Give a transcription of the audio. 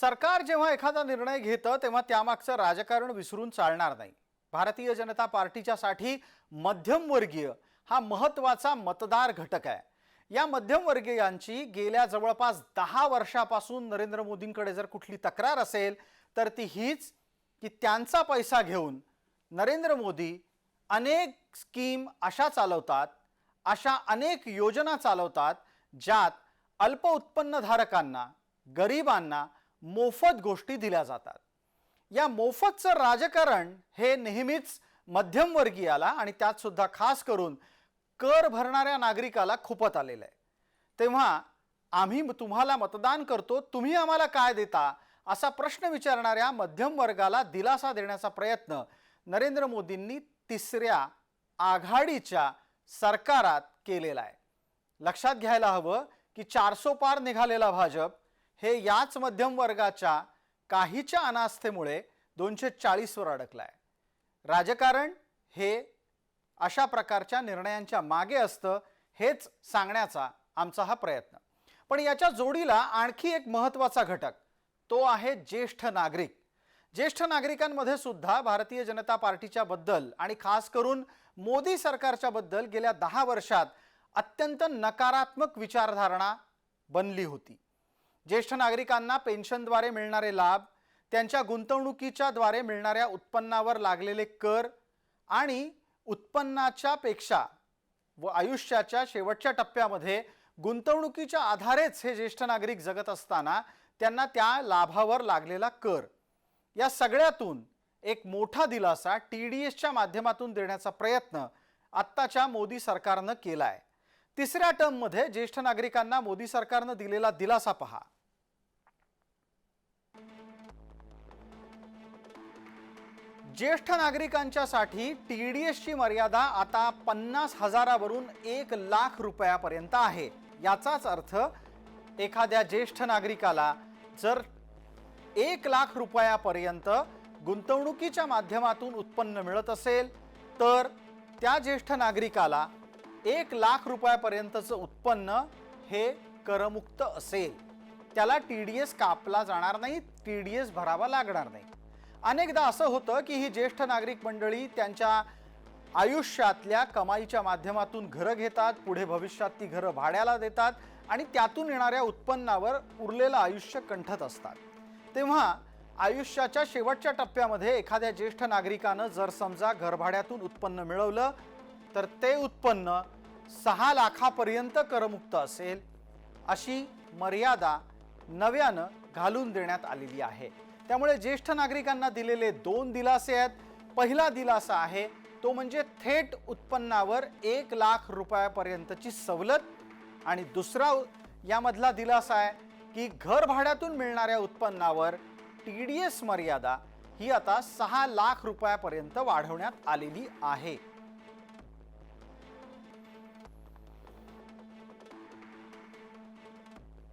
सरकार जेव्हा एखादा निर्णय घेतं तेव्हा त्यामागचं राजकारण विसरून चालणार नाही. भारतीय जनता पार्टीच्यासाठी मध्यमवर्गीय हा महत्त्वाचा मतदार घटक आहे. या मध्यमवर्गीयांची गेल्या जवळपास दहा वर्षापासून नरेंद्र मोदींकडे जर कुठली तक्रार असेल तर ती हीच की त्यांचा पैसा घेऊन नरेंद्र मोदी अनेक स्कीम अशा चालवतात अशा अनेक योजना चालवतात ज्यात अल्प उत्पन्नधारकांना गरिबांना मोफत गोष्टी दिल्या जातात. या मोफतचं राजकारण हे नेहमीच मध्यमवर्गीयाला आणि त्यात सुद्धा खास करून कर भरणाऱ्या नागरिकाला खुपत आलेलं आहे. तेव्हा आम्ही तुम्हाला मतदान करतो तुम्ही आम्हाला काय देता असा प्रश्न विचारणाऱ्या मध्यम वर्गाला दिलासा देण्याचा प्रयत्न नरेंद्र मोदींनी तिसऱ्या आघाडीच्या सरकारात केलेला आहे. लक्षात घ्यायला हवं की चारसो पार निघालेला भाजप हे याच मध्यम वर्गाच्या काहीच्या अनास्थेमुळे दोनशे चाळीसवर अडकलं आहे राजकारण हे अशा प्रकारच्या निर्णयांच्या मागे असतं हेच सांगण्याचा आमचा हा प्रयत्न. पण याच्या जोडीला आणखी एक महत्त्वाचा घटक तो आहे ज्येष्ठ नागरिक. ज्येष्ठ नागरिकांमध्ये सुद्धा भारतीय जनता पार्टीच्या बद्दल आणि खास करून मोदी सरकारच्या बद्दल गेल्या दहा वर्षात अत्यंत नकारात्मक विचारधारणा बनली होती. ज्येष्ठ नागरिकांना पेन्शनद्वारे मिळणारे लाभ त्यांच्या गुंतवणुकीच्या द्वारे मिळणाऱ्या उत्पन्नावर लागलेले कर आणि उत्पन्नाच्या पेक्षा व आयुष्याच्या शेवटच्या टप्प्यामध्ये गुंतवणुकीच्या आधारेच हे ज्येष्ठ नागरिक जगत असताना त्यांना त्या लाभावर लागलेला कर. या सगळ्यातून एक मोठा दिलासा टी डी एसच्या माध्यमातून देण्याचा प्रयत्न आत्ताच्या मोदी सरकारनं केला आहे तिसऱ्या टर्ममध्ये ज्येष्ठ नागरिकांना मोदी सरकारनं दिलेला दिलासा पहा. ज्येष्ठ नागरिकांच्यासाठी टी डी एसची मर्यादा आता पन्नास हजारावरून एक लाख रुपयापर्यंत आहे. याचाच अर्थ एखाद्या ज्येष्ठ नागरिकाला जर एक लाख रुपयापर्यंत गुंतवणुकीच्या माध्यमातून उत्पन्न मिळत असेल तर त्या ज्येष्ठ नागरिकाला एक लाख रुपयापर्यंतचं उत्पन्न हे करमुक्त असेल. त्याला टी डी एस कापला जाणार नाही टी डी एस भरावा लागणार नाही. अनेकदा असं होतं की ही ज्येष्ठ नागरिक मंडळी त्यांच्या आयुष्यातल्या कमाईच्या माध्यमातून घरं घेतात पुढे भविष्यात ती घरं भाड्याला देतात आणि त्यातून येणाऱ्या उत्पन्नावर उरलेलं आयुष्य कंठत असतात. तेव्हा आयुष्याच्या शेवटच्या टप्प्यामध्ये एखाद्या ज्येष्ठ नागरिकानं जर समजा घरभाड्यातून उत्पन्न मिळवलं तर ते उत्पन्न सहा लाखापर्यंत करमुक्त असेल अशी मर्यादा नव्यानं घालून देण्यात आलेली आहे. त्यामुळे ज्येष्ठ नागरिकांना दिलेले दोन दिलासे आहेत. पहिला दिलासा आहे तो म्हणजे थेट उत्पन्नावर एक लाख रुपयापर्यंतची सवलत आणि दुसरा यामधला दिलासा आहे की घर भाड्यातून मिळणाऱ्या उत्पन्नावर टी डी एस मर्यादा ही आता सहा लाख रुपयापर्यंत वाढवण्यात आलेली आहे.